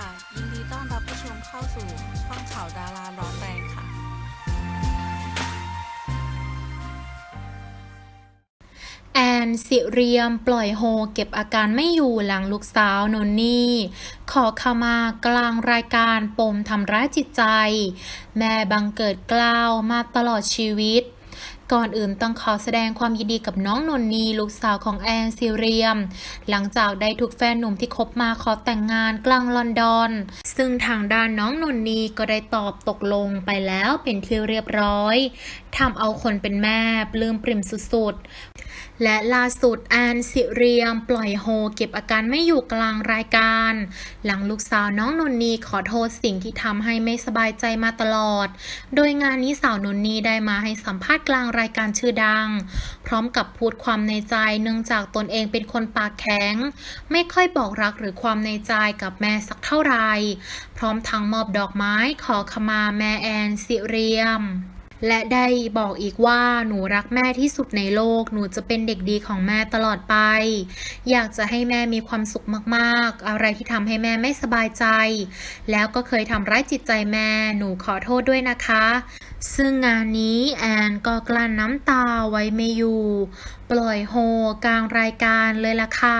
ค่ะ ยินดีต้อนรับผู้ชมเข้าสู่ช่องข่าวดาราร้อนแรงค่ะ แอนสิเรียมปล่อยโฮเก็บอาการไม่อยู่หลังลูกสาวนนนี่ ขอขมากลางรายการปมทำร้ายจิตใจ แม่บังเกิดกล้าวมาตลอดชีวิต ก่อนอื่นต้องขอแสดงความยินดีกับน้องนนนีลูกสาวของแอนซิเรียม หลังจากได้ถูกแฟนหนุ่มที่คบมาขอแต่งงานกลางลอนดอน ซึ่งทางด้านน้องนนนีก็ได้ตอบตกลงไปแล้วเป็นที่เรียบร้อยทำเอาคนเป็นแม่ปลื้มปริ่มสุดๆ และล่าสุดแอนสิเรียมปล่อยโฮเก็บอาการไม่อยู่กลางรายการ หลังลูกสาวน้องนนนีขอโทษสิ่งที่ทำให้ไม่สบายใจมาตลอด โดยงานนี้สาวนนนีได้มาให้สัมภาษณ์กลางรายการชื่อดัง พร้อมกับพูดความในใจเนื่องจากตนเองเป็นคนปากแข็ง ไม่ค่อยบอกรักหรือความในใจกับแม่สักเท่าไหร่พร้อมทั้งมอบดอกไม้ขอขมาแม่แอนสิเรียมและได้บอกอีกว่าหนูรักแม่ที่สุดในโลก หนูจะเป็นเด็กดีของแม่ตลอดไป อยากจะให้แม่มีความสุขมากๆ อะไรที่ทำให้แม่ไม่สบายใจ แล้วก็เคยทำร้ายจิตใจแม่ หนูขอโทษด้วยนะคะ ซึ่งงานนี้แอนก็กลั้นน้ำตาไว้ไม่อยู่ ปล่อยโฮกลางรายการเลยล่ะค่ะ